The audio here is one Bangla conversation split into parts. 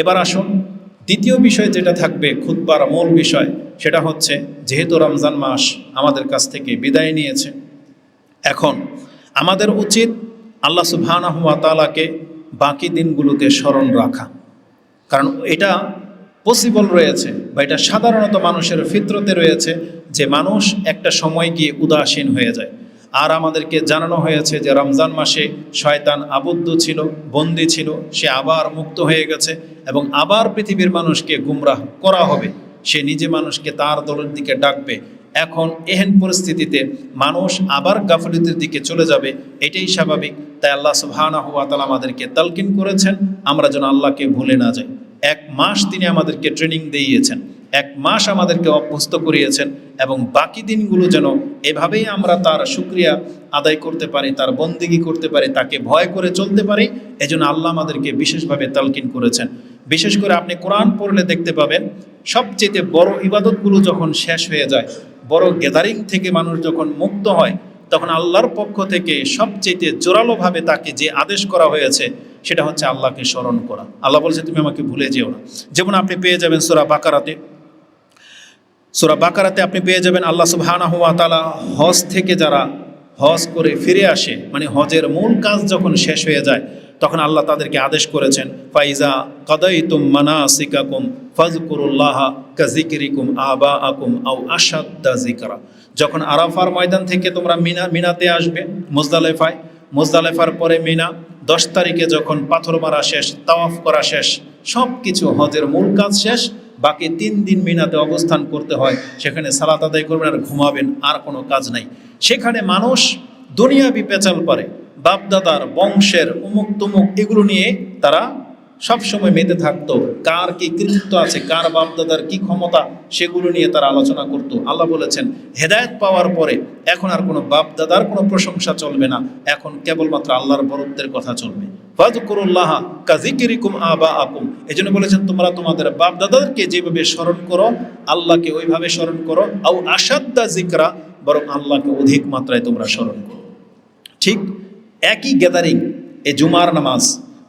এবার আসুন, দ্বিতীয় বিষয় যেটা থাকবে খুদ্বার মূল বিষয়, সেটা হচ্ছে যেহেতু রমজান মাস আমাদের কাছ থেকে বিদায় নিয়েছে, এখন আমাদের উচিত আল্লাহ সুবহানাহু ওয়া তাআলাকে বাকি দিনগুলোতে স্মরণ রাখা। কারণ এটা পসিবল রয়েছে বা এটা সাধারণত মানুষের ফিতরতে রয়েছে যে মানুষ একটা সময় গিয়ে উদাসীন হয়ে যায়। আর আমাদেরকে জানানো হয়েছে যে রমজান মাসে শয়তান আবদ্ধ ছিল, বন্দি ছিল, সে আবার মুক্ত হয়ে গেছে এবং আবার পৃথিবীর মানুষকে গুমরাহ করা হবে। সে নিজে মানুষকে তার দলের দিকে ডাকবে। এখন এহেন পরিস্থিতিতে মানুষ আবার গাফলিতের দিকে চলে যাবে, এটাই স্বাভাবিক। তাই আল্লাহ সুবহানাহু ওয়া তাআলা আমাদেরকে তালকিন করেছেন। আমরা যেন আল্লাহকে ভুলে না যাই। এক মাস তিনি আমাদেরকে ট্রেনিং দিয়েছেন। এক মাস আমাদেরকে অভ্যস্ত করিয়েছেন এবং বাকি দিনগুলো যেন এভাবেই আমরা তার সুক্রিয়া আদায় করতে পারি, তার বন্দিগি করতে পারি, তাকে ভয় করে চলতে পারি, এজন্য আল্লাহ আমাদেরকে বিশেষভাবে তালকিন করেছেন। বিশেষ করে আপনি কোরআন পড়লে দেখতে পাবেন, সবচেয়ে বড় ইবাদতগুলো যখন শেষ হয়ে যায়, বড় গ্যাদারিং থেকে মানুষ যখন মুক্ত হয়, তখন আল্লাহর পক্ষ থেকে সবচেয়ে জোরালোভাবে তাকে যে আদেশ করা হয়েছে, সেটা হচ্ছে আল্লাহকে স্মরণ করা। আল্লাহ বলছে, তুমি আমাকে ভুলে যেও না। যেমন আপনি পেয়ে যাবেন সোরা বাকারাতে। সোরা বাকারাতে আপনি পেয়ে যাবেন আল্লাহ সুবহানাহু ওয়া তাআলা হজ থেকে যারা হজ করে ফিরে আসে মানে হজের মূল কাজ যখন শেষ হয়ে যায়, তখন আল্লাহ তাদেরকে আদেশ করেছেন, ফাইজা কাদাইতুম মানাসিকাকুম ফাজকুরুল্লাহ কাজিকিরিকুম আবা আকুম আউ জিকরা যখন আরাফার ময়দান থেকে তোমরা মিনা, মিনাতে আসবে, মুজদালেফায়, মুজদালেফার পরে মিনা, দশ তারিখে যখন পাথর মারা শেষ, তাওয়াফ করা শেষ সব কিছু হজের মূল কাজ শেষ বাকি তিন দিন মিনাতে অবস্থান করতে হয়, সেখানে সালাত আদায় করবেন আর ঘুমাবেন, আর কোনো কাজ নাই। সেখানে মানুষ দুনিয়াবি পেঁচাল পারে, বাপদাদার, বংশের উমুক তুমুক এগুলো নিয়ে তারা সব সময় মেতে থাকতো। কার কি কৃতিত্ব আছে, কার বাপদাদার কি ক্ষমতা, সেগুলো নিয়ে তারা আলোচনা করত। আল্লাহ বলেছেন, হেদায়েত পাওয়ার পরে এখন আর কোনো বাপদাদার কোনো প্রশংসা চলবে না। এখন কেবলমাত্র আল্লাহর বরত্বের কথা চলবে। এই জন্য বলেছেন, তোমরা তোমাদের যেভাবে স্মরণ করো, আল্লাহকে ওইভাবে স্মরণ করো। জিকরা বরং আল্লাহকে অধিক মাত্রায় তোমরা স্মরণ করো। ঠিক একই গ্যাদারিং এই জুমার নামাজ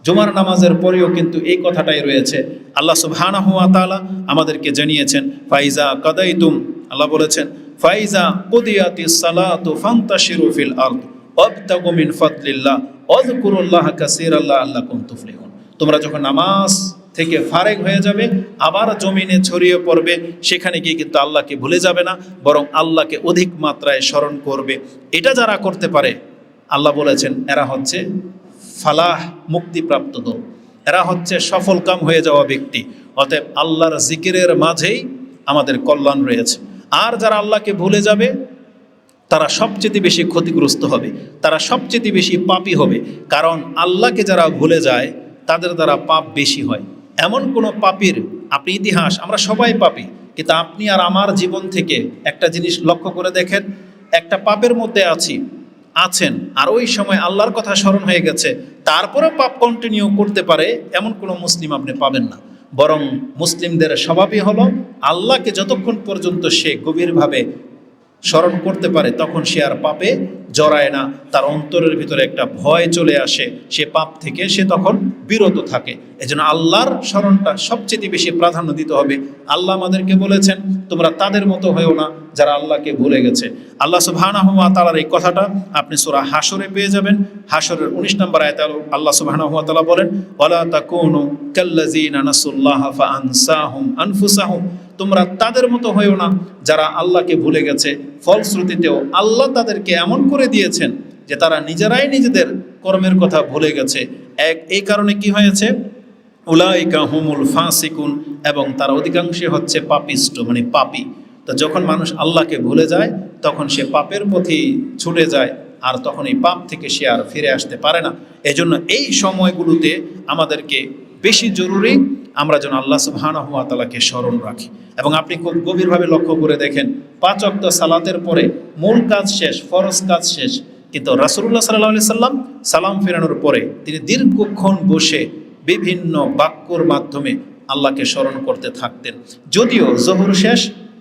জুমার নামাজের পরেও কিন্তু এই কথাটাই রয়েছে। আল্লাহ সুবহানাহু ওয়া তাআলা আমাদেরকে জানিয়েছেন, ফাইজা কাদাইতুম আল্লাহ বলেছেন, ফাইজা কুদিয়াতিস সালাতু ফান্তাশিরু ফিল আরদ ওয়াবতাগু মিন ফাদলিল্লাহ ওয়াজকুরুল্লাহ কাসীরান লাআল্লাকুম তুফলিহুন তোমরা যখন নামাজ থেকে ফারেক হয়ে যাবে, আবার জমিনে ছড়িয়ে পড়বে, সেখানে গিয়ে কিন্তু আল্লাহকে ভুলে যাবে না, বরং আল্লাহকে অধিক মাত্রায় স্মরণ করবে। এটা যারা করতে পারে, আল্লাহ বলেছেন, এরা হচ্ছে ফালাহ মুক্তিপ্রাপ্ত দল এরা হচ্ছে সফল কাম হয়ে যাওয়া ব্যক্তি। অতএব আল্লাহর জিকিরের মাঝেই আমাদের কল্যাণ রয়েছে। আর যারা আল্লাহকে ভুলে যাবে, তারা সবচেয়ে বেশি ক্ষতিগ্রস্ত হবে। তারা সবচেয়ে বেশি পাপী হবে। কারণ আল্লাহকে যারা ভুলে যায়, তাদের দ্বারা পাপ বেশি হয়। এমন কোনো পাপীর আপনি ইতিহাস, আমরা সবাই পাপি। কিন্তু আপনি আর আমার জীবন থেকে একটা জিনিস লক্ষ্য করে দেখেন, একটা পাপের মধ্যে আছি। আছেন। আর ওই সময় আল্লাহর কথা স্মরণ হয়ে গেছে। তারপরেও পাপ কন্টিনিউ করতে পারে, এমন কোনো মুসলিম আপনি পাবেন না। বরং মুসলিমদের স্বভাবই হলো, আল্লাহকে যতক্ষণ পর্যন্ত সে গভীরভাবে স্মরণ করতে পারে, তখন সে আর পাপে জড়ায় না। তার অন্তরের ভিতরে একটা ভয় চলে আসে, সে পাপ থেকে সে তখন বিরত থাকে। এজন্য আল্লাহর স্মরণটা সবচেয়ে বেশি প্রাধান্য দিতে হবে। আল্লাহ আমাদেরকে বলেছেন, তোমরা তাদের মতো হয়েও না যারা আল্লাহকে ভুলে গেছে। আল্লাহ সুবহানাহু ওয়া তাআলার এই কথাটা আপনি সূরা হাসরে পেয়ে যাবেন। হাসরের 19 নম্বর আয়াতে আল্লাহ সুবহানাহু ওয়া তাআলা বলেন, ওয়ালা তাকুনু কাল্লাযিনা নাসুল্লাহা ফাআনসাহুম আনফুসাহুম। তোমরা তাদের মতো হয়েও না, যারা আল্লাহকে ভুলে গেছে। ফলশ্রুতিতেও আল্লাহ তাদেরকে এমন করে দিয়েছেন যে তারা নিজেরাই নিজেদের কর্মের কথা ভুলে গেছে। এক, এই কারণে কি হয়েছে? উলাইকা হুমুল ফাসিকুন, এবং তার অধিকাংশে হচ্ছে পাপিষ্ট মানে পাপি। তো যখন মানুষ আল্লাহকে ভুলে যায়, তখন সে পাপের পথেই ছুটে যায়, আর তখন এই পাপ থেকে সে আর ফিরে আসতে পারে না। এজন্য এই সময়গুলোতে আমাদেরকে বেশি জরুরি আমরা যেন আল্লাহ সুবহানাহু ওয়া তালাকে স্মরণ রাখি। এবং আপনি খুব গভীরভাবে লক্ষ্য করে দেখেন, পাঁচ অক্ত সালাতের পরে মূল কাজ শেষ, ফরজ কাজ শেষ, কিন্তু রাসূলুল্লাহ সাল্লাল্লাহু আলাইহি সাল্লাম সালাম ফেরানোর পরে তিনি দীর্ঘক্ষণ বসে বিভিন্ন বাক্যর মাধ্যমে আল্লাহকে স্মরণ করতে থাকতেন। যদিও জহুর শেষ,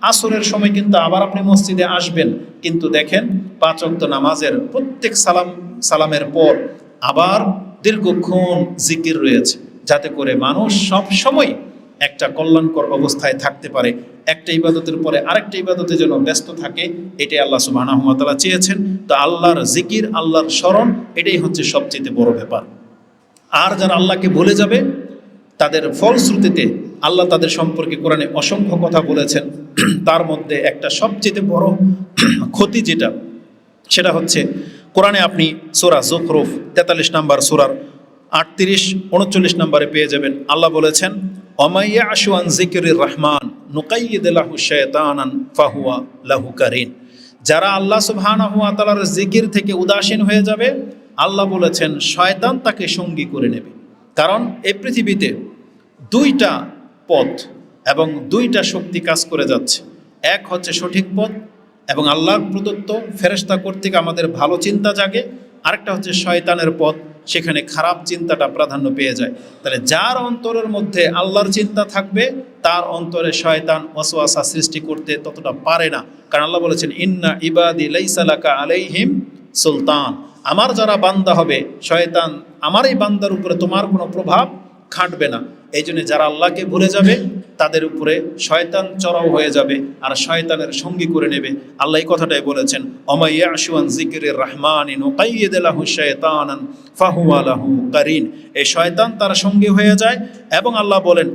আসরের সময় কিন্তু আবার আপনি মসজিদে আসবেন, কিন্তু দেখেন পাঁচ অক্ত নামাজের প্রত্যেক সালাম, সালামের পর আবার দীর্ঘক্ষণ জিকির রয়েছে। যাতে করে মানুষ সব সময় একটা কল্যাণকর অবস্থায় থাকতে পারে। একটা ইবাদতের পরে আরেকটা ইবাদতে যেন ব্যস্ত থাকে, এটাই আল্লাহ সুবাহ চেয়েছেন। তো আল্লাহর জিকির, আল্লাহর স্মরণ, এটাই হচ্ছে সবচেয়ে বড় ব্যাপার। আর যারা আল্লাহকে ভুলে যাবে, তাদের ফলশ্রুতিতে আল্লাহ তাদের সম্পর্কে কোরআনে অসংখ্য কথা বলেছেন। তার মধ্যে একটা সবচেয়ে বড় ক্ষতি যেটা, সেটা হচ্ছে কোরআনে আপনি সোরা জোখরুফ তেতাল্লিশ নাম্বার সোরার আটত্রিশ, উনচল্লিশ নম্বরে পেয়ে যাবেন। আল্লাহ বলেছেন অমাইয়া আশুয়ান জিকির রহমান নুকাইয়িদাহু শয়তানান ফাহুয়া লাহু কারিন। যারা আল্লাহ সুবহানাহু ওয়া জিকির থেকে উদাসীন হয়ে যাবে, আল্লাহ বলেছেন, শয়তান তাকে সঙ্গী করে নেবে। কারণ এই পৃথিবীতে দুইটা পথ এবং দুইটা শক্তি কাজ করে যাচ্ছে। এক হচ্ছে সঠিক পথ এবং আল্লাহর প্রদত্ত ফেরেস্তা কর্তৃক আমাদের ভালো চিন্তা জাগে। আরেকটা হচ্ছে শয়তানের পথ। সেখানে খারাপ চিন্তাটা প্রাধান্য পেয়ে যায়। তাহলে যার অন্তরের মধ্যে আল্লাহর চিন্তা থাকবে, তার অন্তরে শয়তান ওয়াসওয়াসা সৃষ্টি করতে ততটা পারে না। কারণ আল্লাহ বলেছেন, ইন্না ইবাদি লাইসালাকা আলাইহিম সুলতান। আমার যারা বান্দা হবে, শয়তান আমারই বান্দার উপরে তোমার কোনো প্রভাব খাটবে না। এই জন্য যারা আল্লাহকে ভুলে যাবে, তাদের উপরে শয়তান চড়াও হয়ে যাবে আর শয়তানের সঙ্গী করে নেবে। আল্লাহ এই কথাটাই বলেছেন রহমান কারিন। এই শয়তান তার সঙ্গী হয়ে যায় এবং আল্লাহ বলেন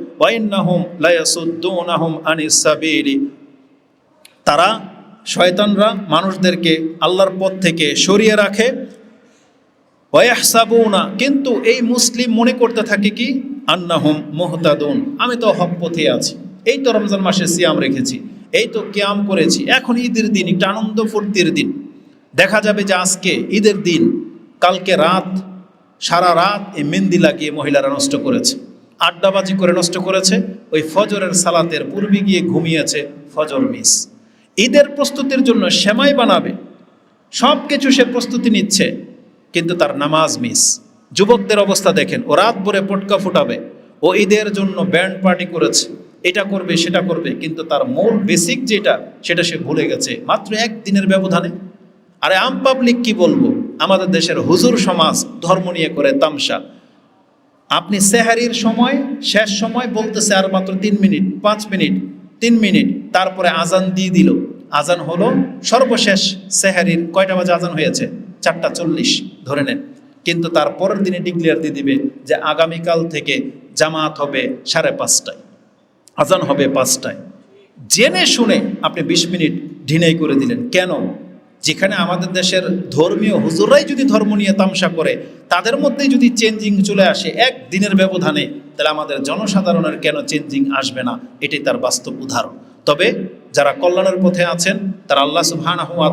তারা শয়তানরা মানুষদেরকে আল্লাহর পথ থেকে সরিয়ে রাখে কিন্তু এই মুসলিম মনে করতে থাকে কি? আন্নাহুম মোহতাদুন, আমি তো হক পথে আছি। এই তো রমজান মাসে সিয়াম রেখেছি, এই তো ক্যাম করেছি। এখন ঈদের দিন, একটা আনন্দ ফুর্তির দিন। দেখা যাবে যে আজকে ঈদের দিন, কালকে রাত, সারা রাত এই মেহেন্দি লাগিয়ে মহিলারা নষ্ট করেছে। আড্ডাবাজি করে নষ্ট করেছে, ওই ফজরের সালাতের পূর্বে গিয়ে ঘুমিয়েছে ফজর মিস। ঈদের প্রস্তুতির জন্য সেমাই বানাবে সব কিছু সে প্রস্তুতি নিচ্ছে। কিন্তু তার নামাজ মিস। যুবকদের অবস্থা দেখেন, ও রাত ভরে পটকা ফুটাবে, ও ঈদের জন্য ব্যান্ড পার্টি করেছে, এটা করবে, সেটা করবে, কিন্তু তার মূল বেসিক যেটা, সেটা সে ভুলে গেছে, মাত্র একদিনের ব্যবধানে। আরে আম পাবলিক কি বলব? আমাদের দেশের হুজুর সমাজ ধর্ম নিয়ে করে তামসা। আপনি সেহারির সময়, শেষ সময় বলতেছে আর মাত্র তিন মিনিট, পাঁচ মিনিট, তিন মিনিট, তারপরে আজান দিয়ে দিল। আজান হলো সর্বশেষ সেহারির, কয়টা বাজে আজান হয়েছে? চারটা চল্লিশ ধরে নেন। কিন্তু তার পরের দিনে ডিক্লেয়ার দিয়ে দিবে যে আগামীকাল থেকে জামাত হবে সাড়ে পাঁচটায়, আজান হবে পাঁচটায়। জেনে শুনে আপনি বিশ মিনিট ঢিনাই করে দিলেন। কেন? যেখানে আমাদের দেশের ধর্মীয় হুজুরাই যদি ধর্ম নিয়ে তামসা করে, তাদের মধ্যেই যদি চেঞ্জিং চলে আসে এক দিনের ব্যবধানে, তাহলে আমাদের জনসাধারণের কেন চেঞ্জিং আসবে না? এটাই তার বাস্তব উদাহরণ। তবে যারা কল্যাণের পথে আছেন, তারা আল্লাহ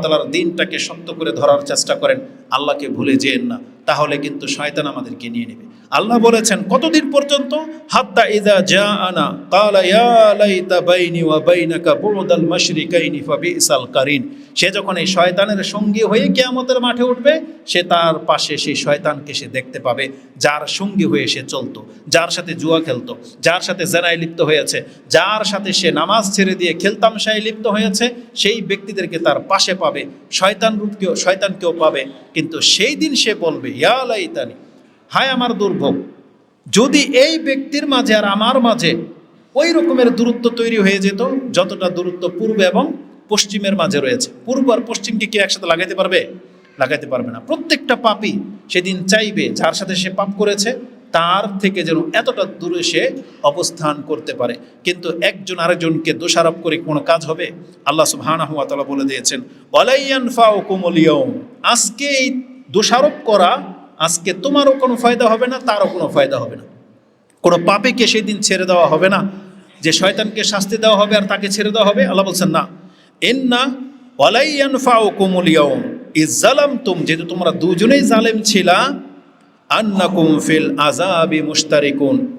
তাআলার দিনটাকে শক্ত করে ধরার চেষ্টা করেন। আল্লাহকে ভুলে যেয়েন না। তাহলে কিন্তু শয়তান আমাদেরকে নিয়ে নেবে। আল্লাহ বলেছেন, কতদিন পর্যন্ত? হাত্তা ইদা জা আনা কালা ইয়া বাইনি ওয়া বাইনাকা বুদাল মাশরিকাইনি ফাবিসাল কারিন। সে যখন এই শয়তানের সঙ্গী হয়ে কিয়ামতের মাঠে উঠবে, সে তার পাশে সেই শয়তানকে সে দেখতে পাবে, যার সঙ্গী হয়ে সে চলতো, যার সাথে জুয়া খেলতো, যার সাথে জেনায় লিপ্ত হয়েছে, যার সাথে সে নামাজ ছেড়ে দিয়ে খেলতাম খেলতামশায় লিপ্ত হয়েছে, সেই ব্যক্তিদেরকে তার পাশে পাবে, শয়তান রূপকেও, শয়তানকেও পাবে। কিন্তু সেই দিন সে বলবে ইয়া লাইতানি, হায় আমার দুর্ভোগ। যদি এই ব্যক্তির মাঝে আর আমার মাঝে ওই রকমের দূরত্ব তৈরি হয়ে যেত, যতটা দূরত্ব পূর্ব এবং পশ্চিমের মাঝে রয়েছে। পূর্ব আর পশ্চিমকে কি একসাথে লাগাইতে পারবে? লাগাইতে পারবে না। প্রত্যেকটা পাপই সেদিন চাইবে, যার সাথে সে পাপ করেছে, তার থেকে যেন এতটা দূরে সে অবস্থান করতে পারে। কিন্তু একজন আরেকজনকে দোষারোপ করে কোনো কাজ হবে? আল্লাহ সুবহানাহু ওয়া তাআলা বলে দিয়েছেন ওয়ালাইয়ান ফাউকুমুল ইয়াউম। আজকে এই দোষারোপ করা, আজকে তোমারও কোনো ফায়দা হবে না, তারও কোনো ফায়দা হবে না। কোনো পাপীকে সেই দিন ছেড়ে দেওয়া হবে না, যে শয়তানকে শাস্তি দেওয়া হবে আর তাকে ছেড়ে দেওয়া হবে। আল্লাহ বলছেন, না। ইয়াউম ইজালাম তুম যেহেতু তোমরা দুজনেই জালেম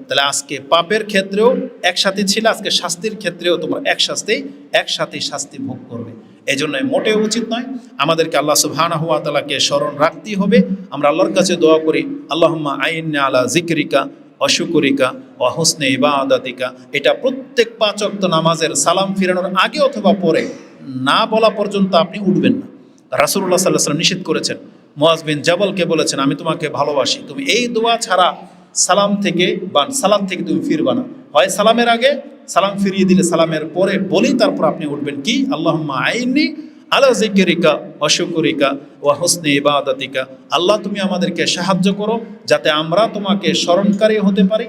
তাহলে আজকে পাপের ক্ষেত্রেও একসাথে ছিল, আজকে শাস্তির ক্ষেত্রেও তোমরা একসাথেই একসাথে শাস্তি ভোগ করবে। এই জন্য মোটেও উচিত নয়। আমাদেরকে আল্লাহ সুবহানাহু ওয়া তাআলাকে স্মরণ রাখতেই হবে। আমরা আল্লাহর কাছে দোয়া করি, আল্লাহুম্মা আইন্না আলা জিকরিকা অশুকরিকা অহসনে ইবাদাতিকা। এটা প্রত্যেক পাঁচ ওয়াক্ত নামাজের সালাম ফিরানোর আগে অথবা পরে না বলা পর্যন্ত আপনি উঠবেন না। রাসূলুল্লাহ সাল্লাল্লাহু আলাইহি ওয়াসাল্লাম নিষেধ করেছেন। মুয়াজ বিন জাবলকে বলেছেন, আমি তোমাকে ভালোবাসি। তুমি এই দোয়া ছাড়া সালাম থেকে বা সালাম থেকে তুমি ফিরবা না। হয় সালামের আগে সালাম ফিরিয়ে দিলে সালামের পরে বলেই তারপর আপনি উঠবেন কি? আল্লাহ আইনি আলা জিকিরিকা অশুকরিকা ও হোসনে ইবাদাতিকা। আল্লাহ তুমি আমাদেরকে সাহায্য করো যাতে আমরা তোমাকে স্মরণকারী হতে পারি,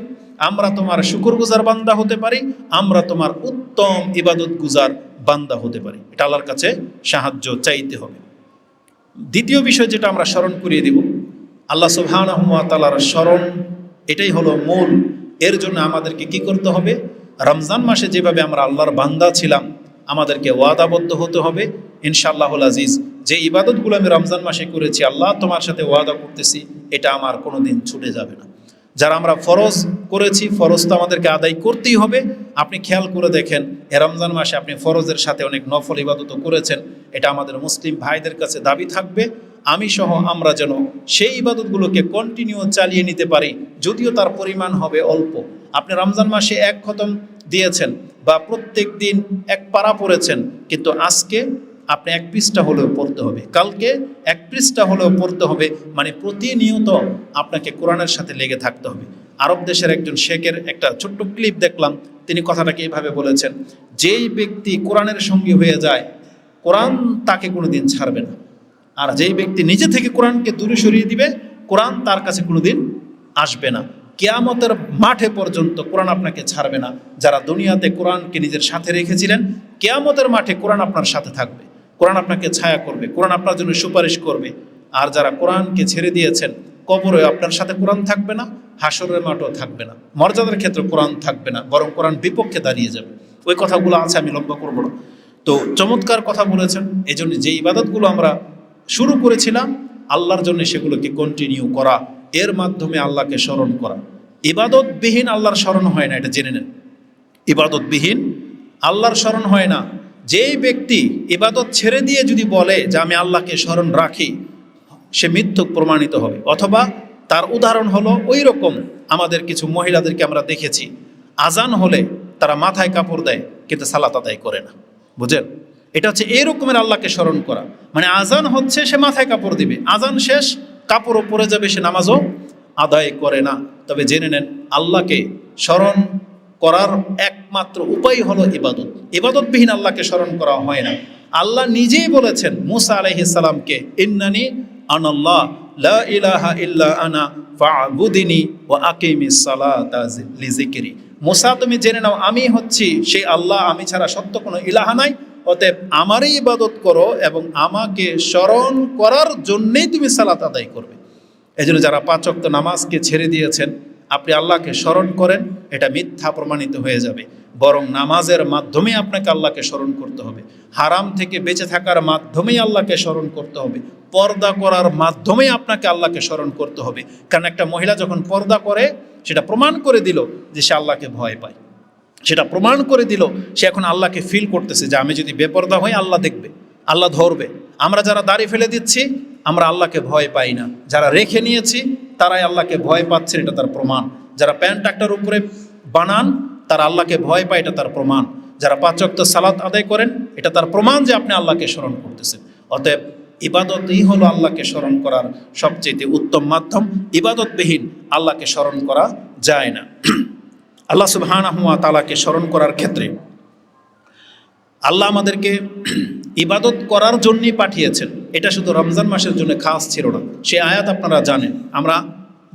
আমরা তোমার শুকরগুজার বান্দা হতে পারি, আমরা তোমার উত্তম ইবাদত গুজার বান্দা হতে পারি। এটা আল্লাহর কাছে সাহায্য চাইতে হবে। দ্বিতীয় বিষয় যেটা আমরা স্মরণ করিয়ে দিব, আল্লাহ সুবহানার স্মরণ, এটাই হলো মূল। এর জন্য আমাদেরকে কি করতে হবে? রমজান মাসে যেভাবে আমরা আল্লাহর বান্দা ছিলাম, আমাদেরকে ওয়াদাবদ্ধ হতে হবে। ইনশাআল্লাহুল আজিজ, যে ইবাদতগুলো আমি রমজান মাসে করেছি, আল্লাহ তোমার সাথে ওয়াদা করতেছি, এটা আমার কোনো দিন ছুটে যাবে না। যারা আমরা ফরজ করেছি, ফরজ তো আমাদেরকে আদায় করতেই হবে। আপনি খেয়াল করে দেখেন, এ রমজান মাসে আপনি ফরজের সাথে অনেক নফল ইবাদতও করেছেন। এটা আমাদের মুসলিম ভাইদের কাছে দাবি থাকবে। আমি সহ আমরা যেন সেই ইবাদতগুলোকে কন্টিনিউ চালিয়ে নিতে পারি, যদিও তার পরিমাণ হবে অল্প। আপনি রমজান মাসে এক খতম দিয়েছেন বা প্রত্যেক দিন এক পারা পড়েছেন, কিন্তু আজকে আপনি এক পৃষ্ঠা হলেও পড়তে হবে। কালকে এক পৃষ্ঠা হলেও পড়তে হবে মানে প্রতিনিয়ত আপনাকে কোরআনের সাথে লেগে থাকতে হবে। আরব দেশের একজন শেখের একটা ছোট্ট ক্লিপ দেখলাম, তিনি কথাটাকে এইভাবে বলেছেন, যেই ব্যক্তি কোরআনের সঙ্গী হয়ে যায়, কোরআন তাকে কোনো দিন ছাড়বে না। আর যেই ব্যক্তি নিজে থেকে কোরআনকে দূরে সরিয়ে দিবে, কোরআন তার কাছে কোনোদিন আসবে না। কেয়ামতের মাঠে পর্যন্ত কোরআন আপনাকে ছাড়বে না। যারা দুনিয়াতে কোরআনকে নিজের সাথে রেখেছিলেন, কেয়ামতের মাঠে কোরআন আপনার সাথে থাকবে। কোরআন আপনাকে ছায়া করবে, কোরআন আপনার জন্য সুপারিশ করবে। আর যারা কোরআনকে ছেড়ে দিয়েছেন কবরে আপনার সাথে কোরআন থাকবে না হাসরের মাঠও থাকবে না। মর্যাদার ক্ষেত্রে কোরআন থাকবে না, বরং কোরআন বিপক্ষে দাঁড়িয়ে যাবে। ওই কথাগুলো আছে, আমি লম্বা করব না। তো চমৎকার কথা বলেছেন এই জন্য যে ইবাদতগুলো আমরা শুরু করেছিলাম আল্লাহর জন্য সেগুলোকে কন্টিনিউ করা, এর মাধ্যমে আল্লাহকে স্মরণ করা। ইবাদতবিহীন আল্লাহর স্মরণ হয় না, এটা জেনে নেন। ইবাদতবিহীন আল্লাহর স্মরণ হয় না। যেই ব্যক্তি ইবাদত ছেড়ে দিয়ে যদি বলে যে আমি আল্লাহকে স্মরণ রাখি, সে মিথ্যুক, প্রমাণিত হবে। অথবা তার উদাহরণ হলো ওই রকম আমাদের কিছু মহিলাদেরকে আমরা দেখেছি। আজান হলে তারা মাথায় কাপড় দেয়, কিন্তু সালাত আদায় করে না। বুঝেন এটা হচ্ছে এরকমের আল্লাহকে স্মরণ করা। মানে আজান হচ্ছে, সে মাথায় কাপড় দিবে। আজান শেষ কাপড়ও পরে যাবে, সে নামাজও আদায় করে না। তবে জেনে নেন, আল্লাহকে স্মরণ করার একমাত্র উপায় হলো ইবাদত। ইবাদতবিহীন আল্লাহকে স্মরণ করা হয় না। আল্লাহ নিজেই বলেছেন, মুসা আলাইহিসালামকে ইন্নানি আনাল্লাহ, লা ইলাহা ইল্লা আনা, ফাবুদিনি ওয়া আকিমিস সালাতা মুসা, তুমি জেনে নাও আমি হচ্ছি সেই আল্লাহ, আমি ছাড়া সত্য কোনো ইলাহা নাই অতএব আমারই ইবাদত করো এবং আমাকে স্মরণ করার জন্যেই তুমি সালাত আদায় করবে। এই জন্য যারা পাঁচক্ত নামাজকে ছেড়ে দিয়েছেন, আপনি আল্লাহকে স্মরণ করেন, এটা মিথ্যা প্রমাণিত হয়ে যাবে। বরং নামাজের মাধ্যমে আপনাকে আল্লাহকে স্মরণ করতে হবে। হারাম থেকে বেঁচে থাকার মাধ্যমেই আল্লাহকে স্মরণ করতে হবে। পর্দা করার মাধ্যমেই আপনাকে আল্লাহকে স্মরণ করতে হবে। কারণ একটা মহিলা যখন পর্দা করে, সেটা প্রমাণ করে দিল যে সে আল্লাহকে ভয় পায়। সেটা প্রমাণ করে দিল, সে এখন আল্লাহকে ফিল করতেছে যে আমি যদি বেপর্দা হই, আল্লাহ দেখবে, আল্লাহ ধরবে। আমরা যারা দাড়ি ফেলে দিচ্ছি, আমরা আল্লাহকে ভয় পাই না। যারা রেখে নিয়েছি, তারাই আল্লাহকে ভয় পাচ্ছে, এটা তার প্রমাণ। যারা প্যান্ট একটার উপরে বানান, তারা আল্লাহকে ভয় পায়, এটা তার প্রমাণ। যারা পাঁচক্ত সালাত আদায় করেন, এটা তার প্রমাণ যে আপনি আল্লাহকে স্মরণ করতেছেন। অতএব ইবাদতই হলো আল্লাহকে স্মরণ করার সবচেয়ে উত্তম মাধ্যম। ইবাদতবিহীন আল্লাহকে স্মরণ করা যায় না। আল্লাহ সুবহানাহুয়া তালাকে স্মরণ করার ক্ষেত্রে আল্লাহ আমাদেরকে ইবাদত করার জন্যই পাঠিয়েছেন। এটা শুধু রমজান মাসের জন্য খাস ছিল না। সে আয়াত আপনারা জানেন। আমরা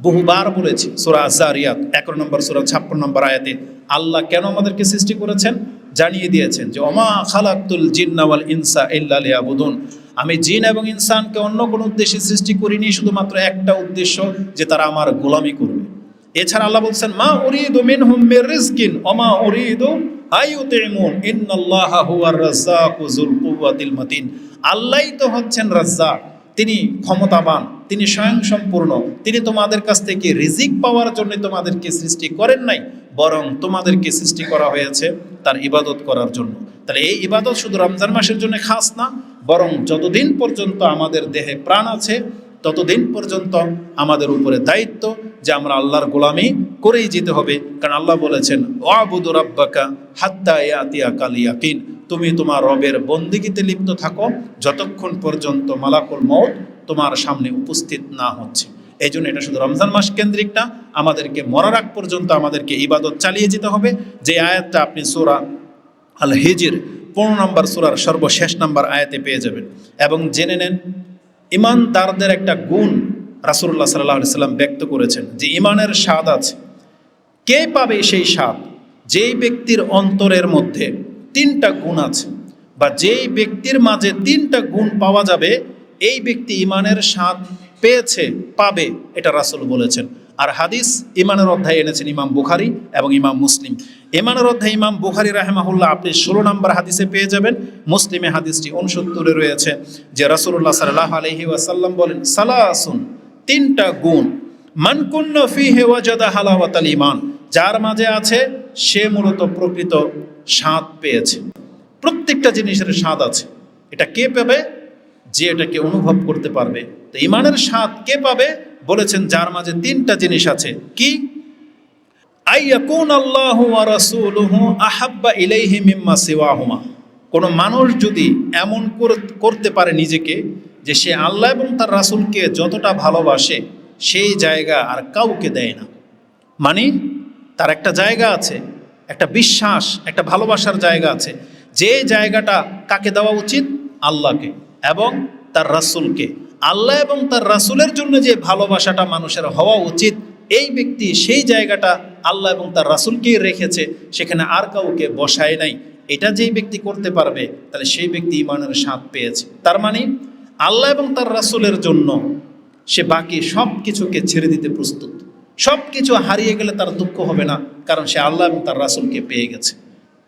বহুবার বলেছি, সুরা আজারিয়াত এক নম্বর সুরা, ছাপ্পান্ন নম্বর আয়াতে আল্লাহ কেন আমাদেরকে সৃষ্টি করেছেন? জানিয়ে দিয়েছেন যে অমা খালাক্তুল জিন্নাওয়াল ইনসা ইল্লা লিয়াবুদুন। আমি জিন এবং ইনসানকে অন্য কোনো উদ্দেশ্যে সৃষ্টি করিনি, শুধুমাত্র একটা উদ্দেশ্য, যে তারা আমার গোলামি করবে। এছাড়া আল্লাহ বলছেন, মা উরিদু মিনহুম মির রিজকিন ওমা উরিদু আইয়ুতিমুন। ইন্নাল্লাহা হুয়ার রাজ্জাকু যুল কুওয়াতিল মাতিন। আল্লাহই তো হচ্ছেন রাজ্জাক। তিনি ক্ষমতাবান, তিনি স্বয়ং সম্পূর্ণ তিনি তোমাদের কাছ থেকে রিজিক পাওয়ার জন্য তোমাদেরকে সৃষ্টি করেন নাই, বরং তোমাদেরকে সৃষ্টি করা হয়েছে তার ইবাদত করার জন্য। তাহলে এই ইবাদত শুধু রমজান মাসের জন্য খাস না, বরং যতদিন পর্যন্ত আমাদের দেহে প্রাণ আছে ততদিন পর্যন্ত আমাদের উপরে দায়িত্ব যে আমরা আল্লাহর গোলামি করেই যেতে হবে। কারণ আল্লাহ বলেছেন, ওয়াবুদু রাব্বাকা হাত্তা ইয়াতিয়া কাল ইয়াকিন। তুমি তোমার রবের বন্দিগিতে লিপ্ত থাকো, যতক্ষণ পর্যন্ত মালাকুল মৌত তোমার সামনে উপস্থিত না হচ্ছে। এই জন্য এটা শুধু রমজান মাস কেন্দ্রিক না, আমাদেরকে মরার আগ পর্যন্ত আমাদেরকে ইবাদত চালিয়ে যেতে হবে। যে আয়াতটা আপনি সোরা আল হিজির পনেরো নম্বর সুরার সর্বশেষ নম্বর আয়াতে পেয়ে যাবেন। এবং জেনে নেন ইমানদারদের একটা গুণ রাসুল্লাহ সাল্লাহ সাল্লাম ব্যক্ত করেছেন যে ইমানের স্বাদ আছে। কে পাবে সেই স্বাদ? যেই ব্যক্তির অন্তরের মধ্যে তিনটা গুণ আছে বা যেই ব্যক্তির মাঝে তিনটা গুণ পাওয়া যাবে, এই ব্যক্তি ইমানের স্বাদ পেয়েছে, পাবে, এটা রাসুল বলেছেন। আর হাদিস ইমানের অধ্যায় এনেছেন ইমাম বুখারি এবং ইমাম মুসলিম। ইমানের অধ্যায় ইমাম বুখারি রাহেমাহুল্লাহ আপনি ষোলো নম্বর হাদিসে পেয়ে যাবেন। মুসলিমে হাদিসটি উনসত্তরে রয়েছে যে রাসুল্লাহ সাল্লাহ আলহি ওয়াসাল্লাম বলেন, সালাসুন, তিনটা গুণ। মানকুন্ন ফি হেওয়াজাদা হালাওয়াতাল ইমান যার মাঝে আছে, সে মূলত প্রকৃত স্বাদ পেয়েছে। প্রত্যেকটা জিনিসের স্বাদ আছে। এটা কে পাবে? যে এটাকে অনুভব করতে পারবে। তো ইমানের স্বাদ কে পাবে? বলেছেন, যার মাঝে তিনটা জিনিস আছে। কি? কোনো মানুষ যদি এমন কর- করতে পারে নিজেকে যে সে আল্লাহ এবং তার রাসুলকে যতটা ভালোবাসে, সেই জায়গা আর কাউকে দেয় না। মানে তার একটা জায়গা আছে, একটা বিশ্বাস, একটা ভালোবাসার জায়গা আছে। যে জায়গাটা কাকে দেওয়া উচিত? আল্লাহকে। এবং তার রাসূলকে। আল্লাহ এবং তার রাসূলের জন্য যে ভালোবাসাটা মানুষের হওয়া উচিত, এই ব্যক্তি সেই জায়গাটা আল্লাহ এবং তার রাসূলকেই রেখেছে, সেখানে আর কাউকে বসায় নাই। এটা যেই ব্যক্তি করতে পারবে, তাহলে সেই ব্যক্তি ইমানের স্বাদ পেয়েছে। তার মানে আল্লাহ এবং তার রাসূলের জন্য সে বাকি সব কিছুকে ছেড়ে দিতে প্রস্তুত। সব কিছু হারিয়ে গেলে তার দুঃখ হবে না, কারণ সে আল্লাহ এবং তার রাসুলকে পেয়ে গেছে।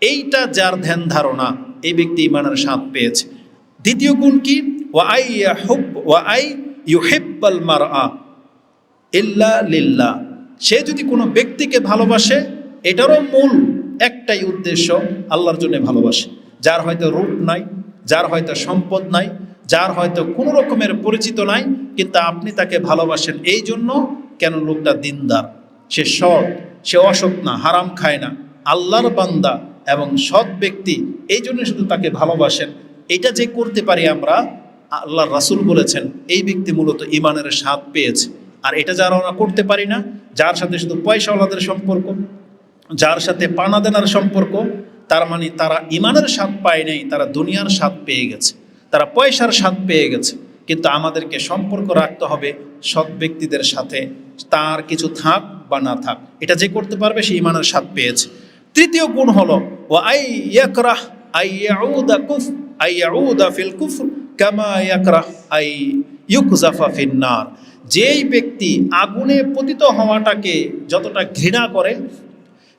এইটা যার ধ্যান ধারণা, এই ব্যক্তি ইমানের স্বাদ পেয়েছে। দ্বিতীয় গুণ কি? ওয়া আই ওয়া আই মারআ। ইল্লা লিল্লাহ। সে যদি কোনো ব্যক্তিকে ভালোবাসে, এটারও মূল একটাই উদ্দেশ্য আল্লাহর জন্য ভালোবাসে। যার হয়তো রূপ নাই, যার হয়তো সম্পদ নাই, যার হয়তো কোনো রকমের পরিচিত নাই, কিন্তু আপনি তাকে ভালোবাসেন এই জন্য কেন লোকটা দিনদার? সে সৎ, সে অসৎ না, হারাম খায় না। আল্লাহর বান্দা এবং সৎ ব্যক্তি এই জন্য শুধু তাকে ভালোবাসেন। এটা যে করতে পারি আমরা আল্লাহ রাসূল বলেছেন, এই ব্যক্তি মূলত ইমানের স্বাদ পেয়েছে। আর এটা যারা আমরা করতে পারি না, যার সাথে শুধু পয়সাওয়ালাদের সম্পর্ক, যার সাথে পানা দেনার সম্পর্ক, তার মানে তারা ইমানের স্বাদ পায় নাই, তারা দুনিয়ার স্বাদ পেয়ে গেছে। তারা পয়সার স্বাদ পেয়ে গেছে। কিন্তু আমাদেরকে সম্পর্ক রাখতে হবে সৎ ব্যক্তিদের সাথে, তার কিছু থাক বা না থাক। এটা যে করতে পারবে, সে ইমানের স্বাদ পেয়েছে। তৃতীয় গুণ হলো ও আই ইয়াকরাহ, আই ইয়াউদা কুফ আই ইয়াউদা ফিল কুফর কামা ইয়াকরাহ আই ইউকজাফা ফিন্নার যেই ব্যক্তি আগুনে পতিত হওয়াটাকে যতটা ঘৃণা করে,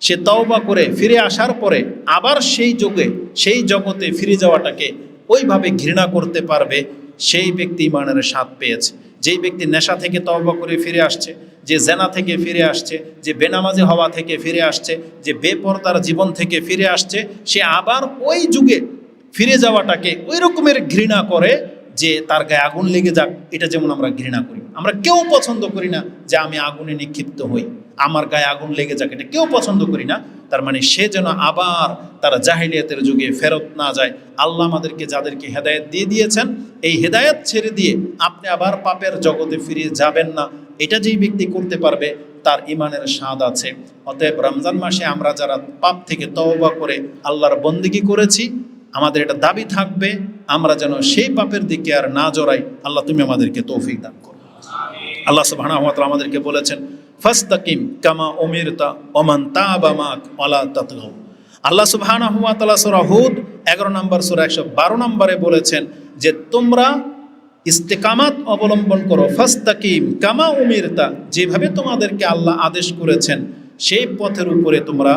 সে তওবা করে ফিরে আসার পরে আবার সেই যুগে, সেই জগতে ফিরে যাওয়াটাকে ওইভাবে ঘৃণা করতে পারবে, সেই ব্যক্তি ইমানের স্বাদ পেয়েছে। যেই ব্যক্তি নেশা থেকে তওবা করে ফিরে আসছে, যে জেনা থেকে ফিরে আসছে, যে বেনামাজি হওয়া থেকে ফিরে আসছে, যে বেপরদার জীবন থেকে ফিরে আসছে, সে আবার ওই যুগে ফিরে যাওয়াটাকে ওই রকমের ঘৃণা করে যে তার গায়ে আগুন লেগে যাক, এটা যেমন আমরা ঘৃণা করি। আমরা কেউ পছন্দ করি না যে আমি আগুনে নিক্ষিপ্ত হই। আমার গায়ে আগুন লেগে যাক, এটা কেউ পছন্দ করি না। তার মানে সে যেন আবার তারা জাহিলিয়াতের যুগে ফেরত না যায়। আল্লাহ আমাদেরকে যাদেরকে হেদায়েত দিয়ে দিয়েছেন, এই হেদায়েত ছেড়ে দিয়ে আপনি আবার পাপের জগতে ফিরে যাবেন না। এটা যেই ব্যক্তি করতে পারবে, তার ইমানের স্বাদ আছে। অতএব রমজান মাসে আমরা যারা পাপ থেকে তওবা করে আল্লাহর বন্দিগি করেছি আমাদের এটা দাবি থাকবে, আমরা যেন সেই পাপের দিকে আর না জড়াই। আল্লাহ তুমি আমাদেরকে তৌফিক দান করো। আল্লাহ ওয়া আমাদেরকে বলেছেন, ফাস্তাকিম কামা উমিরতা ওমান তাবা মাক ওয়ালা তাতগাও আল্লাহ সুবহানাহু ওয়া তাআলা সূরা হুদ 11 নম্বর সূরা 112 নম্বরে বলেছেন যে, তোমরা ইস্তেকামাত অবলম্বন করো, ফাস্তাকিম কামা উমিরতা। যেভাবে তোমাদেরকে আল্লাহ আদেশ করেছেন, সেই পথের উপরে তোমরা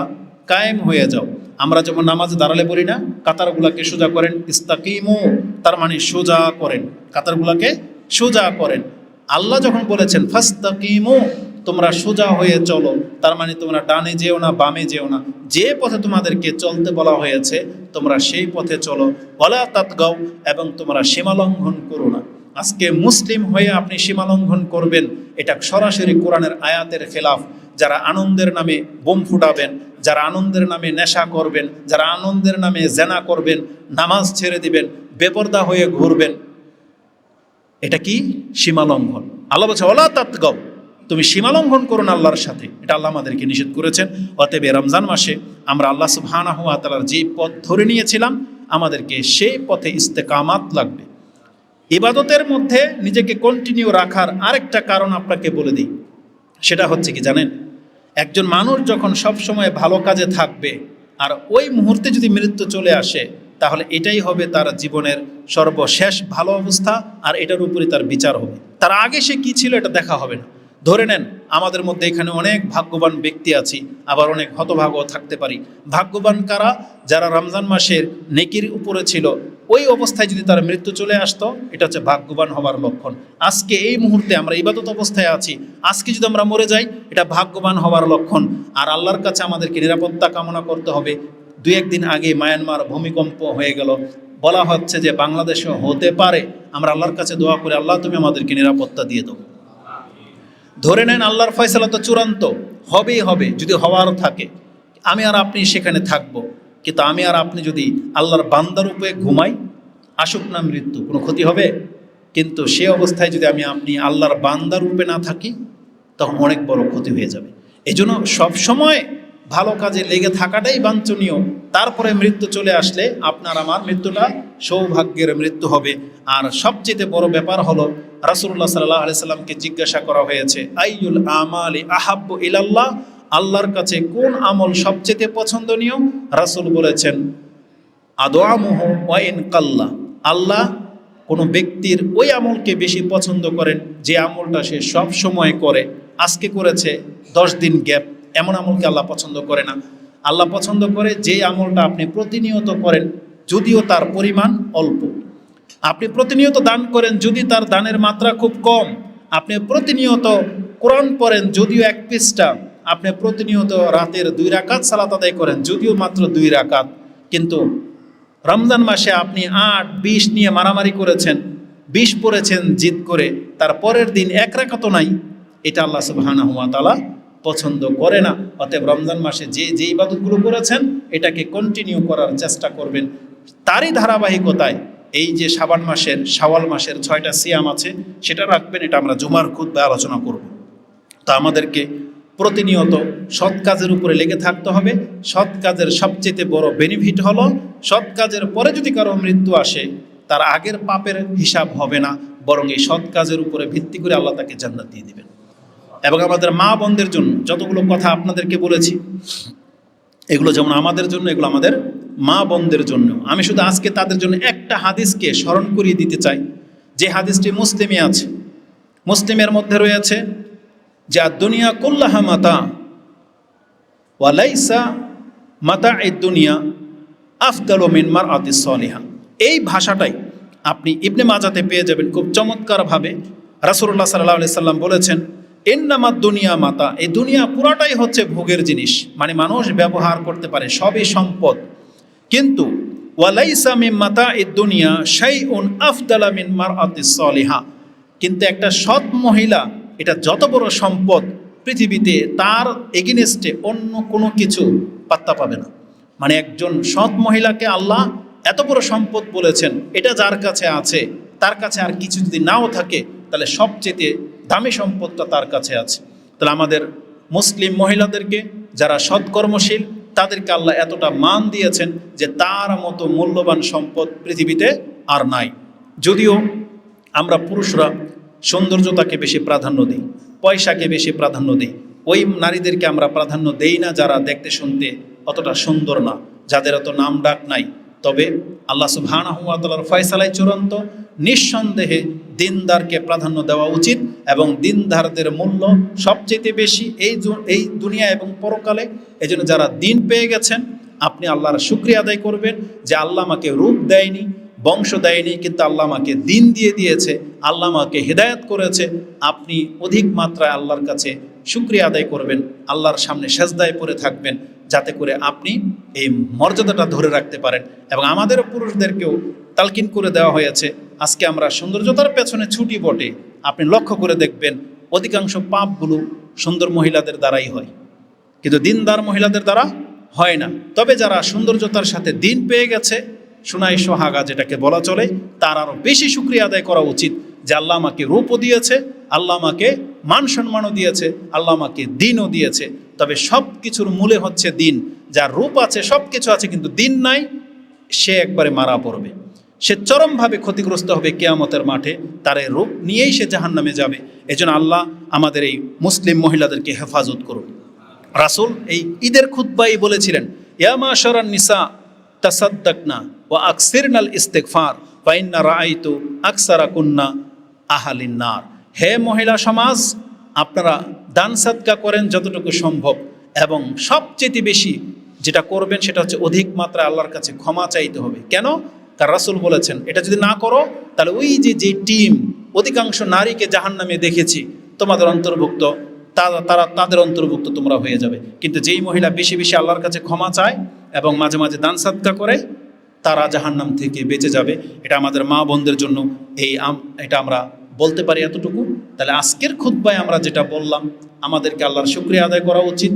কায়েম হয়ে যাও। আমরা যেমন নামাজে দাঁড়ালে বলি না, কাতারগুলাকে সোজা করেন, ইস্তাকিমু, তার মানে সোজা করেন। কাতারগুলাকে সোজা করেন। আল্লাহ যখন বলেছেন, ফাস্তাকিমু, তোমরা সোজা হয়ে চলো। তার মানে তোমরা ডানে যেও না, বামে যেও না। যে পথে তোমাদেরকে চলতে বলা হয়েছে, তোমরা সেই পথে চলো। ওলা তাতগাও এবং তোমরা সীমালঙ্ঘন করো না। আজকে মুসলিম হয়ে আপনি সীমালঙ্ঘন করবেন, এটা সরাসরি কোরআনের আয়াতের খেলাফ। যারা আনন্দের নামে বোম ফুটাবেন, যারা আনন্দের নামে নেশা করবেন, যারা আনন্দের নামে জেনা করবেন, নামাজ ছেড়ে দিবেন, বেপর্দা হয়ে ঘুরবেন, এটা কি? সীমালঙ্ঘন আল্লাহ বলছে, ওলা তাতগাও তুমি সীমালঙ্ঘন করো না আল্লাহর সাথে। এটা আল্লাহ আমাদেরকে নিষেধ করেছেন। অতএব রমজান মাসে আমরা আল্লাহ সুবহানাহ ওয়া তাআলার যে পথ ধরে নিয়েছিলাম, আমাদেরকে সেই পথে ইস্তেকামাত লাগবে। ইবাদতের মধ্যে নিজেকে কন্টিনিউ রাখার আরেকটা কারণ আপনাকে বলে দিই। সেটা হচ্ছে কি জানেন? একজন মানুষ যখন সব সময় ভালো কাজে থাকবে, আর ওই মুহূর্তে যদি মৃত্যু চলে আসে, তাহলে এটাই হবে তার জীবনের সর্বশেষ ভালো অবস্থা, আর এটার উপরে তার বিচার হবে। তার আগে সে কী ছিল এটা দেখা হবে না। ধরে নেন, আমাদের মধ্যে এখানে অনেক ভাগ্যবান ব্যক্তি আছি, আবার অনেক হতভাগ্য থাকতে পারি। ভাগ্যবান কারা? যারা রমজান মাসের নেকির উপরে ছিল ওই অবস্থায় যদি তার মৃত্যু চলে আসতো, এটা হচ্ছে ভাগ্যবান হবার লক্ষণ। আজকে এই মুহূর্তে আমরা ইবাদত অবস্থায় আছি। আজকে যদি আমরা মরে যাই, এটা ভাগ্যবান হওয়ার লক্ষণ। আর আল্লাহর কাছে আমাদেরকে নিরাপত্তা কামনা করতে হবে। দুই একদিন আগে মায়ানমার ভূমিকম্প হয়ে গেল। বলা হচ্ছে যে বাংলাদেশে হতে পারে। আমরা আল্লাহর কাছে দোয়া করে, আল্লাহ তুমি আমাদেরকে নিরাপত্তা দিয়ে দাও। ধরে নেন আল্লাহর ফয়সালা তো চূড়ান্ত। হবেই হবে, যদি হওয়ার থাকে। আমি আর আপনি সেখানে থাকব। কিন্তু আমি আর আপনি যদি আল্লাহর বান্দার উপরে ঘুমাই, আসুক না মৃত্যু, কোনো ক্ষতি হবে? কিন্তু সে অবস্থায় যদি আমি আপনি আল্লাহর বান্দার রূপে না থাকি, তখন অনেক বড় ক্ষতি হয়ে যাবে। এই জন্য সবসময় ভালো কাজে লেগে থাকাটাই বাঞ্ছনীয়। তারপরে মৃত্যু চলে আসলে আপনার আমার মৃত্যুটা সৌভাগ্যের মৃত্যু হবে। আর সবচেয়ে বড় ব্যাপার হলো রাসুল্লাহ সাল্লাহ আলাইসাল্লামকে জিজ্ঞাসা করা হয়েছে আইউল আমালি আহাব্বু ইলাল্লাহ? আল্লাহর কাছে কোন আমল সবচেয়ে পছন্দনীয়? রাসুল বলেছেন আদোয়ামুহ ওয়াইন কাল্লা। আল্লাহ কোনো ব্যক্তির ওই আমলকে বেশি পছন্দ করেন যে আমলটা সে সব সময় করে। আজকে করেছে দশ দিন গ্যাপ। এমন আমলকে আল্লাহ পছন্দ করে না। আল্লাহ পছন্দ করে যে আমলটা আপনি প্রতিনিয়ত করেন, যদিও তার পরিমাণ অল্প। আপনি প্রতিনিয়ত দান করেন, যদি তার দানের মাত্রা খুব কম। আপনি প্রতিনিয়ত কোরআন পড়েন, যদিও এক পৃষ্ঠা। আপনি প্রতিনিয়ত রাতের দুই রাকাত সালাত আদায় করেন, যদিও মাত্র দুই রাকাত। কিন্তু রমজান মাসে আপনি আট, বিশ নিয়ে মারামারি করেছেন বিষ পড়েছেন জিদ করে, তার পরের দিন এক রাকাতও নাই। এটা আল্লাহ সুবহানাহু ওয়া তালা পছন্দ করে না। অতএব রমজান মাসে যে যে ইবাদতগুলো করেছেন, এটাকে কন্টিনিউ করার চেষ্টা করবেন। তারই ধারাবাহিকতায় এই যে সাবান মাসের, শাওয়াল মাসের ছয়টা সিয়াম আছে, সেটা রাখবেন, এটা আমরা জুমার খুদ আলোচনা করব। তা আমাদেরকে প্রতিনিয়ত সৎ কাজের উপরে লেগে থাকতে হবে। সৎ কাজের সবচেয়ে বড় বেনিফিট হলো, সৎ কাজের পরে যদি কারও মৃত্যু আসে, তার আগের পাপের হিসাব হবে না, বরং এই সৎ কাজের উপরে ভিত্তি করে আল্লাহ তাকে জান্নাত দিয়ে দেবেন। এবং আমাদের মা বোনদের জন্য যতগুলো কথা আপনাদেরকে বলেছি, এগুলো যেমন আমাদের জন্য, এগুলো আমাদের মা বোনদের জন্য। আমি শুধু আজকে তাদের জন্য একটা হাদিসকে স্মরণ করিয়ে দিতে চাই। যে হাদিসটি মুসলিমে আছে, মুসলিমের মধ্যে রয়েছে যা দুনিয়া কুল্লাহা মাতা ওয়ালাইসা মাতা এ দুনিয়া আফদাল মিনমার আতি সলিহা। এই ভাষাটাই আপনি ইবনে মাজাতে পেয়ে যাবেন খুব চমৎকারভাবে। রাসুল্লাহ সাল্লাহ সাল্লাম বলেছেন এন্নামাত দুনিয়া মাতা এই দুনিয়া পুরাটাই হচ্ছে ভোগের জিনিস। মানে মানুষ ব্যবহার করতে পারে, সবই সম্পদ। কিন্তু ওয়ালাইসা মিন মাতা এ দুনিয়া সেই উন আফদালা মিন মার আতি সলিহা কিন্তু একটা সৎ মহিলা এটা যত বড় সম্পদ পৃথিবীতে, তার এগেনেস্টে অন্য কোনো কিছু পাত্তা পাবে না। মানে একজন সৎ মহিলাকে আল্লাহ এত বড় সম্পদ বলেছেন, এটা যার কাছে আছে, তার কাছে আর কিছু যদি নাও থাকে, তাহলে সবচেয়ে দামি সম্পদটা তার কাছে আছে। তাহলে আমাদের মুসলিম মহিলাদেরকে যারা সৎকর্মশীল তাদেরকে আল্লাহ এতটা মান দিয়েছেন যে তার মতো মূল্যবান সম্পদ পৃথিবীতে আর নাই। যদিও আমরা পুরুষরা সৌন্দর্যতাকে বেশি প্রাধান্য দিই পয়সাকে বেশি প্রাধান্য দিই ওই নারীদেরকে আমরা প্রাধান্য দেই না যারা দেখতে শুনতে অতটা সুন্দর না, যাদের অত নাম ডাক নাই। তবে আল্লাহ সুবহানাহুয়াতালার ফয়সালায় চূড়ান্ত, নিঃসন্দেহে দিনদারকে প্রাধান্য দেওয়া উচিত এবং দিনদারদের মূল্য সবচেয়ে বেশি এই এই দুনিয়া এবং পরকালে। এই জন্য যারা দিন পেয়ে গেছেন, আপনি আল্লাহর শুক্রিয়া আদায় করবেন যে আল্লাহ আমাকে রূপ দেয়নি বংশ দেয়নি কিন্তু আল্লাহ আমাকে দিন দিয়ে দিয়েছে, আল্লাহ আমাকে হেদায়ত করেছে। আপনি অধিক মাত্রায় আল্লাহর কাছে শুক্রিয়া আদায় করবেন, আল্লাহর সামনে সেজদায় পড়ে থাকবেন, যাতে করে আপনি এই মর্যাদাটা ধরে রাখতে পারেন। এবং আমাদের পুরুষদেরকেও তালকিন করে দেওয়া হয়েছে, আজকে আমরা সৌন্দর্যতার পেছনে ছুটি বটে। আপনি লক্ষ্য করে দেখবেন, অধিকাংশ পাপগুলো সুন্দর মহিলাদের দ্বারাই হয়। কিন্তু দিনদার মহিলাদের দ্বারা হয় না। তবে যারা সৌন্দর্যতার সাথে দিন পেয়ে গেছে সোনাই সোহাগা যেটাকে বলা চলে, তার আরও বেশি শুক্রিয়া আদায় করা উচিত যে আল্লাহ আমাকে রূপও দিয়েছে, আল্লাহ আমাকে মান সম্মানও দিয়েছে, আল্লাহ আমাকে দিনও দিয়েছে। তবে সব কিছুর মূলে হচ্ছে দিন। যার রূপ আছে সব কিছু আছে, কিন্তু দিন নাই, সে একবারে মারা পড়বে। সে চরমভাবে ক্ষতিগ্রস্ত হবে কেয়ামতের মাঠে। তার এই রূপ নিয়েই সে জাহান নামে যাবে। এজন্য আল্লাহ আমাদের এই মুসলিম মহিলাদেরকে হেফাজত করুন। রাসুল এই ঈদের খুদ্বাই বলেছিলেন ইয়ামা শরান নিসা তাসাদ্দাকনা ও আকসিরনাল ইস্তেকফার ফাইন্না রাআইতু আকসারা কুন্না আহালিন্নার হে মহিলা সমাজ, আপনারা দান সাদকা করেন যতটুকু সম্ভব এবং সবচেয়ে বেশি যেটা করবেন সেটা হচ্ছে অধিক মাত্রায় আল্লাহর কাছে ক্ষমা চাইতে হবে। কেন? কার রাসুল বলেছেন, এটা যদি না করো, তাহলে ওই যে যে টিম, অধিকাংশ নারীকে জাহান নামে দেখেছি, তোমাদের অন্তর্ভুক্ত, তারা তারা, তাদের অন্তর্ভুক্ত তোমরা হয়ে যাবে। কিন্তু যেই মহিলা বেশি বেশি আল্লাহর কাছে ক্ষমা চায় এবং মাঝে মাঝে দান সাদকা করে, তারা জাহান্নাম থেকে বেঁচে যাবে। এটা আমাদের মা বোনদের জন্য এই এটা আমরা বলতে পারি এতটুকু। তাহলে আজকের খুদ্বায় আমরা যেটা বললাম, আমাদেরকে আল্লাহর শুক্রিয়া আদায় করা উচিত।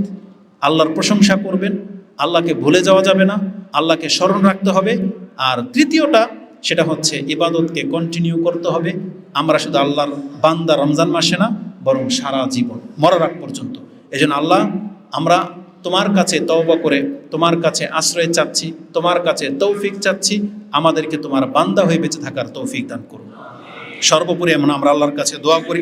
আল্লাহর প্রশংসা করবেন। আল্লাহকে ভুলে যাওয়া যাবে না। আল্লাহকে স্মরণ রাখতে হবে। আর তৃতীয়টা, সেটা হচ্ছে ইবাদতকে কন্টিনিউ করতে হবে। আমরা শুধু আল্লাহর বান্দা রমজান মাসে না, বরং সারা জীবন, মরার আগ পর্যন্ত। এই আল্লাহ, আমরা তোমার কাছে তওবা করে, তোমার কাছে আশ্রয় চাচ্ছি, তোমার কাছে তৌফিক চাচ্ছি, আমাদেরকে তোমার বান্দা হয়ে বেঁচে থাকার তৌফিক দান করুন। সর্বোপরি এমন আমরা আল্লাহর কাছে দোয়া করি,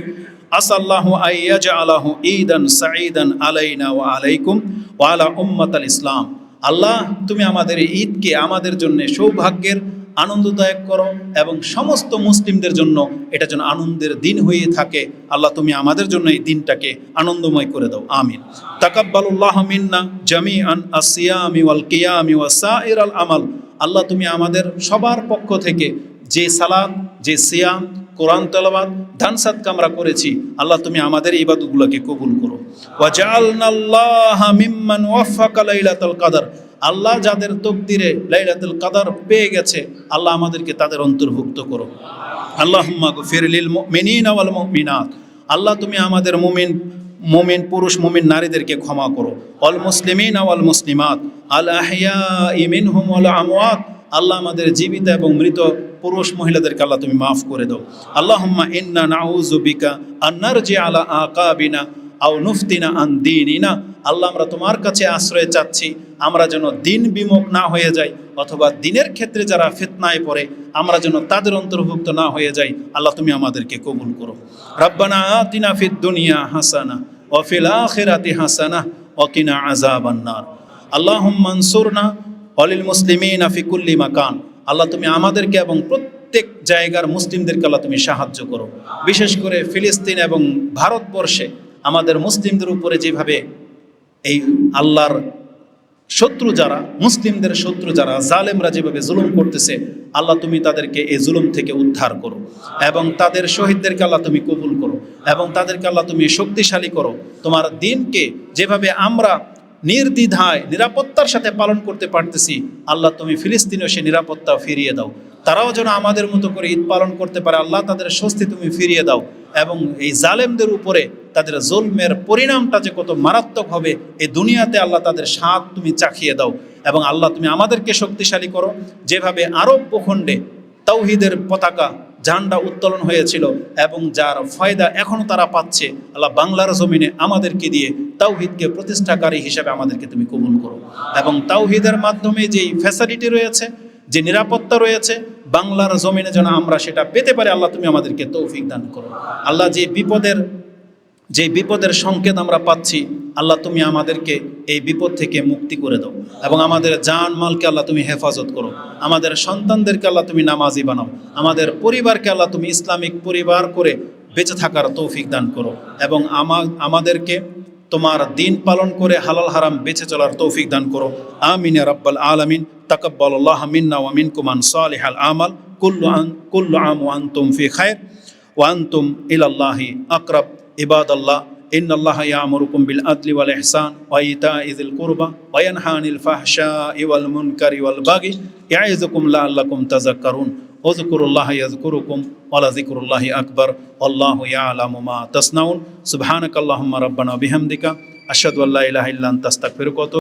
আসাল্লাহ আইয়াজ আলাহু ঈদান সাঈদান আলাইনা ওয়া আলাইকুম ওয়া আলা উম্মাতাল ইসলাম। আল্লাহ, তুমি আমাদের ঈদকে আমাদের জন্য সৌভাগ্যের আনন্দদায়ক করো এবং সমস্ত মুসলিমদের জন্য এটা যেন আনন্দের দিন হয়ে থাকে। আল্লাহ তুমি আমাদের জন্য এই দিনটাকে আনন্দময় করে দাও। আমিন। তাকাব্বালুল্লাহ মিন্না জামিআন আসিয়ামি ওয়াল কিয়ামি ওয়া সাইর আল আমাল। আল্লাহ তুমি আমাদের সবার পক্ষ থেকে যে সালাদ যে সিয়াম, কোরআন তেলাবাদ ধান সাদকা আমরা করেছি, আল্লাহ তুমি আমাদের ইবাদতগুলোকে কবুল করো। ওয়াজআলনাল্লাহা মিম্মান ওয়াফাকা লাইলাতুল কদর। আল্লাহ যাদের তকদিরে লাইলাতুল কদর পেয়ে গেছে, আল্লাহ আমাদেরকে তাদের অন্তর্ভুক্ত করো আল্লাহুম্মা গফির লিল মুমিনিনা ওয়াল মুমিনাত। আল্লাহ তুমি আমাদের মুমিন মুমিন পুরুষ, মুমিন নারীদেরকে ক্ষমা করো। অল মুসলিমিন ওয়াল মুসলিমাত। আল আহিয়া মিনহুম ওয়াল আমওয়াত। আল্লাহ আমাদের জীবিত এবং মৃত পুরুষ মহিলাদেরকে আল্লাহ তুমি মাফ করে দাও। আল্লাহুম্মা ইন্না নাউযু বিকা আন নারজি আলা আকাবিনা আও নুফতিনা আন দিনিনা। আল্লাহ আমরা তোমার কাছে আশ্রয় চাচ্ছি, আমরা যেন দিন বিমুখ না হয়ে যাই, অথবা দিনের ক্ষেত্রে যারা ফিতনায় পড়ে, আমরা যেন তাদের অন্তর্ভুক্ত না হয়ে যাই। আল্লাহ তুমি আমাদেরকে কবুল করো। রব্বানা আতিনা ফিদ দুনিয়া হাসানা, ও ফিল আখিরাতি হাসানা, ও কিনা আযাবান নার। আল্লাহুম্মা আনসুরনা অলিল মুসলিমিন ফি কুল্লি মাকান। আল্লাহ তুমি আমাদেরকে এবং প্রত্যেক জায়গার মুসলিমদেরকে আল্লাহ তুমি সাহায্য করো। বিশেষ করে ফিলিস্তিন এবং ভারতবর্ষে আমাদের মুসলিমদের উপরে যেভাবে এই আল্লাহর শত্রু যারা, মুসলিমদের শত্রু যারা, জালেমরা যেভাবে জুলুম করতেছে, আল্লাহ তুমি তাদেরকে এই জুলুম থেকে উদ্ধার করো। এবং তাদের শহীদদেরকে আল্লাহ তুমি কবুল করো। এবং তাদেরকে আল্লাহ তুমি শক্তিশালী করো। তোমার দিনকে যেভাবে আমরা নির্দ্বিধায়, নিরাপত্তার সাথে পালন করতে পারতেছি, আল্লাহ তুমি ফিলিস্তিনেও সে নিরাপত্তা ফিরিয়ে দাও। তারাও যেন আমাদের মতো করে ঈদ পালন করতে পারে। আল্লাহ তাদের স্বস্তি তুমি ফিরিয়ে দাও এবং এই জালেমদের উপরে তাদের জুলমের পরিণামটা যে কত মারাত্মক হবে, এই দুনিয়াতে আল্লাহ তাদের স্বাদ তুমি চাখিয়ে দাও এবং আল্লাহ তুমি আমাদেরকে শক্তিশালী করো। যেভাবে আরব ভূখণ্ডে তৌহিদের পতাকা ঝান্ডা উত্তোলন হয়েছিল এবং যার ফয়দা এখনও তারা পাচ্ছে, আল্লাহ বাংলার জমিনে আমাদেরকে দিয়ে তাওহিদকে প্রতিষ্ঠাকারী হিসেবে আমাদেরকে তুমি কবুল করো। এবং তাওহিদের মাধ্যমে যেই ফ্যাসিলিটি রয়েছে যে নিরাপত্তা রয়েছে, বাংলার জমিনে যেন আমরা সেটা পেতে পারি, আল্লাহ তুমি আমাদেরকে তৌফিক দান করো। আল্লাহ যে বিপদের যে বিপদের সংকেত আমরা পাচ্ছি, আল্লাহ তুমি আমাদেরকে এই বিপদ থেকে মুক্তি করে দাও। এবং আমাদের জান মালকে আল্লাহ তুমি হেফাজত করো। আমাদের সন্তানদেরকে আল্লাহ তুমি নামাজি বানাও। আমাদের পরিবারকে আল্লাহ তুমি ইসলামিক পরিবার করে বেঁচে থাকার তৌফিক দান করো। এবং আমাদেরকে তোমার দিন পালন করে হালাল হারাম বেঁচে চলার তৌফিক দান করো আমিন ইয়া রাব্বাল আলামিন তাকাব্বাল আল্লাহ মিন্না ওয়া মিনকুম আন সালিহাল আমাল কুল্লু আন কুল্লু আম ওয়া আনতুম ফি খায়র ওয়া আনতুম ইলাল্লাহি আকরাব ইবাদাল্লাহ إن الله يأمركم بالعدل والإحسان وإيتاء ذي القربى وينهى عن الفحشاء والمنكر والبغي يعظكم لعلكم تذكرون ওজকুরুল্লাহ ইয়াজকুরুকুম ওয়ালা জিকুরুল্লাহি আকবর। আল্লাহু ইয়ালামু মা তাসনাউন। সুবহানাকাল্লাহুম্মা রাব্বানা বিহামদিকা। আশহাদু আল্লা ইলাহা ইল্লা আনতা। আস্তাগফিরুকা